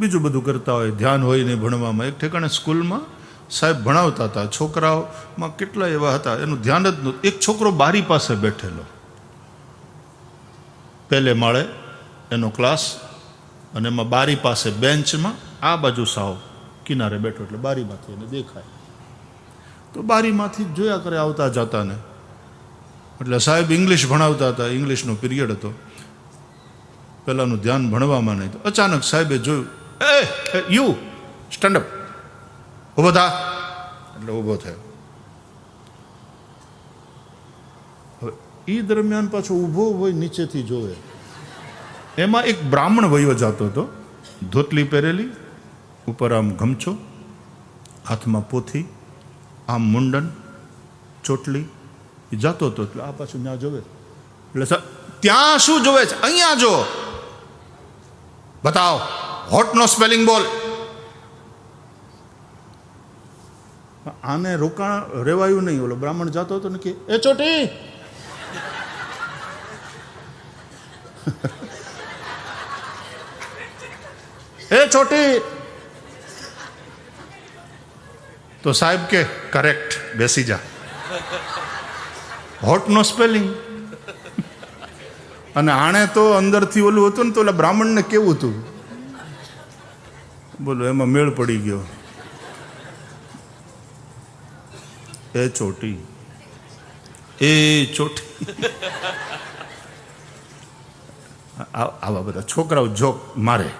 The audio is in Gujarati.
બીજું બધું કરતા હોય, ધ્યાન હોય નહીં ભણવામાં. એક ઠેકાણે સ્કૂલમાં સાહેબ ભણાવતા હતા. છોકરાઓમાં કેટલા એવા હતા, એનું ધ્યાન જ નહોતું. એક છોકરો બારી પાસે બેઠેલો. પહેલે માળે એનો ક્લાસ અને એમાં બારી પાસે બેન્ચમાં આ બાજુ સાવ કિનારે બેઠો એટલે બારીમાંથી એને દેખાય. તો બારીમાંથી જોયા કરે આવતા જતાને. એટલે સાહેબ ઇંગ્લિશ ભણાવતા હતા. ઇંગ્લિશનો પિરિયડ હતો. પહેલાંનું ધ્યાન ભણવામાં નહીં. તો અચાનક સાહેબે જોયું એ યુ સ્ટેન્ડઅપ ઊભો થા. એટલે ઊભો થયો. હવે એ દરમિયાન પાછો ઊભો હોય નીચેથી જોવે. એમાં એક બ્રાહ્મણ વયો જતો હતો. ધોતલી પહેરેલી ઉપર આમ ગમછો હાથમાં પોથી આમ મુંડન ચોટલી એ જતો હતો એટલે આ પાછું ત્યાં જોવે. એટલે ત્યાં શું જોવે છે? અહીંયા જો. બતાવો. હોટનો સ્પેલિંગ બોલ આને રોકાણ રેવાયું નહીં, ઓલો બ્રાહ્મણ જતો હતો ને કે, એ ચોટી! એ ચોટી! તો સાહેબ કે કરેક્ટ બેસી જા. હોટનો સ્પેલિંગ અને આણે તો અંદરથી ઓલું હતું ને તો ઓલા બ્રાહ્મણને કેવું હતું? બોલો એમાં મેળ પડી ગયો. એ ચોટી. એ ચોટી. આવા બધા છોકરાઓ જોક મારે.